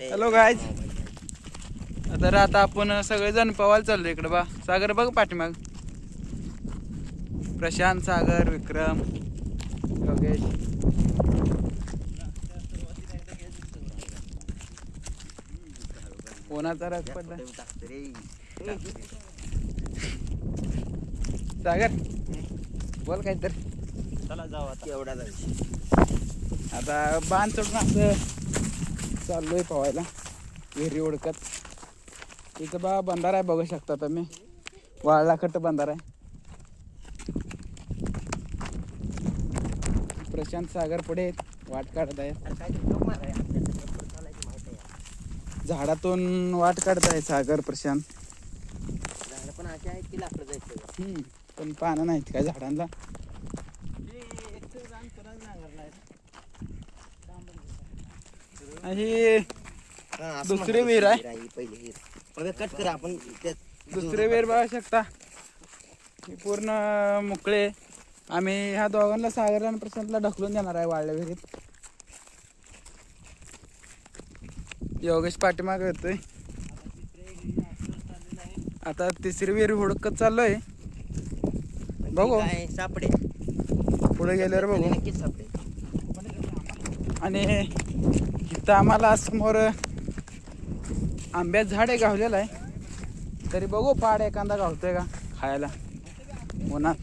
Hello guys तर आता आपण सगळेजण पवायला चाललो इकडे बा. सागर बघ पाठीमाग. प्रशांत सागर विक्रम योगेश. कोणाचा राग पडला? सागर बोल काय तर चला जाऊ आता. एवढा आता बाण चढून असं चाललोय पवायला विहिरी ओढकत. तिथं बा बंधारा आहे बघू शकता तुम्ही. वाळलाखट बंधारा आहे. प्रशांत सागर पुढे वाट काढत आहे झाडातून वाट काढत आहे सागर प्रशांत. पण असे आहेत की लाकडं जायचं पण पानं नाहीत काय झाडांना ही दुसरी विहीर आहे? पहिली विहीर कट करा आपण दुसरे वेर बघू शकता. ही पूर्ण मोकळे. आम्ही ह्या दोघांना सागरला आणि प्रशांतला ढकलून देणार आहे वाळल्या विहिरीत. योगेश पाठीमाग येतोय. आता तिसरी विहीर हुडकत चाललोय. बघू. सापडे पुढे गेल्यावर बघू. नक्कीच सापडे आणि इथं आम्हाला समोर आंब्याचं झाड आहे गावलेलं आहे. तरी बघू पाड एखादा गावतोय का खायला. उन्हात.